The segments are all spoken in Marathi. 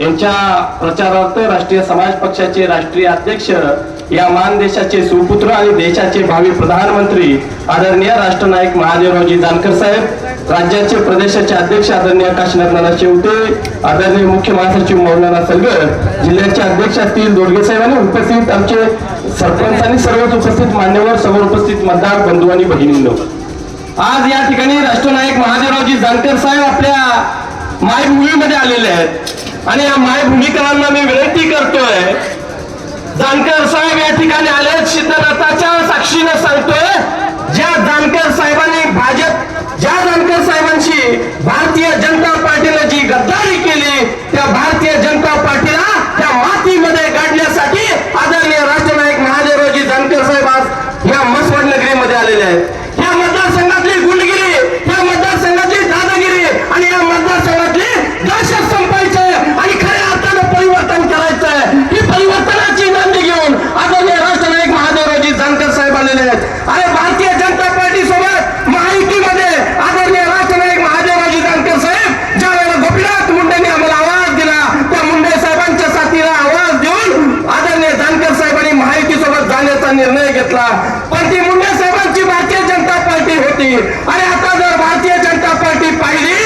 यांच्या प्रचारार्थ राष्ट्रीय समाज पक्षाचे राष्ट्रीय अध्यक्ष या मान देशाचे सुपुत्र आणि देशाचे भावी प्रधानमंत्री आदरणीय राष्ट्रनायक महादेवरावजी जानकर साहेब राज्याचे प्रदेशाचे अध्यक्ष आदरणीय काशीनाथ नाना शेवते आदरणीय मुख्य महासचिव मौलाना सलगर जिल्ह्याचे अध्यक्ष असतील दोडगे साहेब आणि उपस्थित आमचे सरपंच आणि सर्वच उपस्थित मान्यवर समोर उपस्थित मतदार बंधू आणि भगिनींनो. आज या ठिकाणी राष्ट्रनायक महादेवरावजी जानकर साहेब आपल्या मायभूमीमध्ये आलेले आहेत. आणि या मायभूमिकरांना मी विनंती करतोय. जानकर साहेब या ठिकाणी आले सिद्धनाथाच्या साक्षीने सांगतोय. ज्या जानकर साहेबांनी भाजप ज्या जानकर साहेबांशी भारतीय जनता पार्टीने जी गद्दारी केली त्या भारतीय जनता पार्टीला त्या मातीमध्ये गाडण्यासाठी आदरणीय राष्ट्रनायक महादेवरावजी जानकर साहेब आज या मसवड नगरीमध्ये आलेले आहेत या मतदारसंघातली गुंडगिरी या मतदारसंघातली दादागिरी आणि या मतदारसंघातली दहशत संपायचंय आणि खऱ्या अर्थानं परिवर्तन करायचंय ही परिवर्तनाची नांदी घेऊन आदरणीय राष्ट्रनायक महादेवरावजी जानकर साहेब आलेले आहेत अरे भारतीय जनता पार्टी सोबत महायुतीमध्ये आदरणीय राष्ट्रनायक महादेवरावजी जानकर साहेब ज्या वेळेला गोपीनाथ मुंडेंनी आम्हाला आवाज दिला त्या मुंडे साहेबांच्या साथीला आवाज देऊन आदरणीय जानकर साहेबांनी महायुती सोबत जाण्याचा होता. पण ती मुंडे साहेबांची भारतीय जनता पार्टी होती. आणि आता जर भारतीय जनता पार्टी पाहिली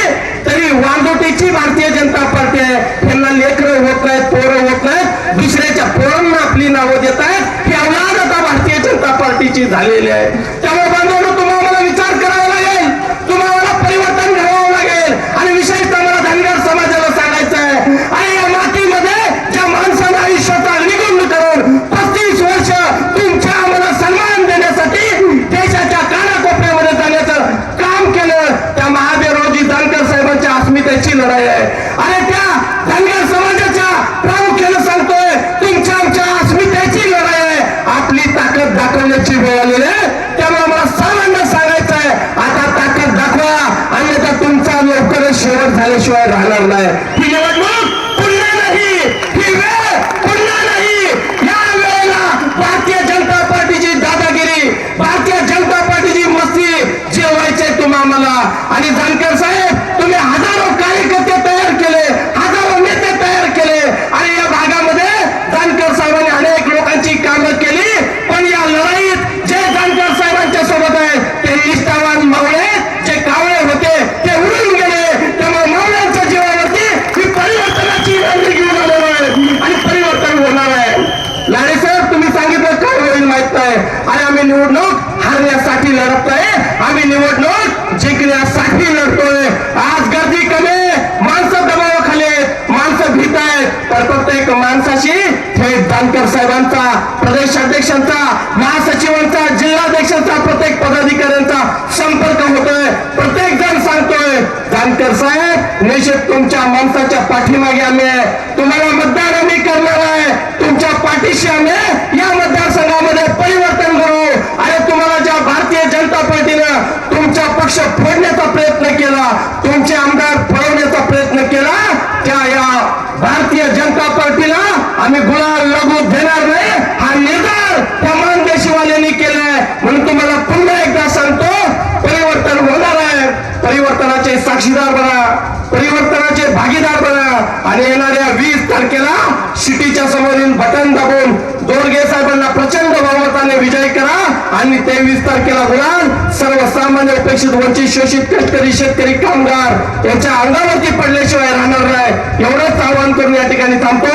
तरी वांदोटीची भारतीय जनता पार्टी आहे. त्यांना लेकर होत नाहीत पोरं होत नाहीत दुसऱ्याच्या पोरांना आपली नावं देत आहेत ही अवलाद आता भारतीय जनता पार्टीची झालेली आहे त्यामुळे बांधवांनो तुम्हाला विचार करावा लागेल तुम्हाला परिवर्तन घडावं लागेल आणि विशेषतः मला धनगर समाजाला सांगायचं आहे आणि या मातीमध्ये ज्या माणसानं आयुष्याचा निघून करून पस्तीस वर्ष तुमच्या आम्हाला सन्मान देण्यासाठी देशाच्या कानाकोपऱ्यामध्ये जाण्याचं काम केलं त्या महादेवरावजी जानकर साहेबांच्या अस्मितेची लढाई आहे. आणि त्या धनगर समाजाच्या प्रामुख्यानं सांगतोय तुमच्या आमच्या अस्मितेची लढाई आहे. आपली ताकद दाखवण्याची वेळ आलेली आहे त्यामुळे मला सर्वांना सांगायचं आहे आता ताकद दाखवा. अन्यथा तुमचा लवकरच शेवट झाल्याशिवाय राहणार नाही. ही निवडणूक पुन्हा नाही. ही वेळ पुन्हा नाही. या वेळेला भारतीय जनता पार्टीची दादागिरी भारतीय जनता पार्टीची मस्ती जेवायचे तुम्हाला. आणि जानकर साहेब तुम्ही हजारो कार्यकर्ते तयार केले हजारो नेते तयार केले आणि या भागामध्ये जानकर साहेबांनी अनेक लोकांची कामं केली पण या लढाईत जे जानकर साहेबांच्या सोबत आहेत ते निष्ठावान मावळे जे कावळे होते ते उडून गेले त्यामुळे मावळ्यांच्या जीवावरती ही परिवर्तनाची नांदी घेऊन आलेलो आहे आणि परिवर्तन होणार आहे लाडे साहेब तुम्ही सांगितलं काय होईल माहीत नाही आणि आम्ही निवडणूक हरण्यासाठी लढत आहे आम्ही निवडणूक जिंकण्यासाठी लढतोय. आज गर्दी कमी माणसं दबावाखाली आहेत. माणसं भीत आहेत. तर प्रत्येक माणसाशी थेट दानकर साहेबांचा प्रदेशाध्यक्षांचा महासचिवांचा जिल्हाध्यक्षांचा प्रत्येक पदाधिकाऱ्यांचा संपर्क होतोय. प्रत्येक जण सांगतोय दानकर साहेब निश्चित तुमच्या माणसाच्या पाठीमागे आम्ही आहे. तुम्हाला मतदान आम्ही करणार आहे. तुमच्या पाठीशी आम्ही या मतदारसंघामध्ये परिवर्तन करू आणि तुम्हाला ज्या भारतीय जनता पार्टीनं तुमचा पक्ष फोडण्याचा प्रयत्न केला तुमचे आमदार पळवण्याचा प्रयत्न केला त्या या भारतीय जनता पार्टीला आम्ही गुलाल लागू देणार नाही. हा निर्धार त्या मानदेशीवाल्यांनी केलाय. म्हणून तुम्हाला पुन्हा एकदा सांगतो परिवर्तन होणार आहे. परिवर्तनाचे साक्षीदार बना परिवर्तनाचे भागीदार बना. आणि येणाऱ्या वीस तारखेला सिटीच्या समोरील बटन दाबून दोरगे साहेबांना प्रचंड बहुमताने विजय करा. आणि तेवीस तारखेला गुलाल सर्वसामान्य उपेक्षित वंचित शोषित कष्टकरी शेतकरी कामगार यांच्या अंगावरती पडल्याशिवाय राहणार नाही एवढंच आवाहन करून या ठिकाणी थांबतो.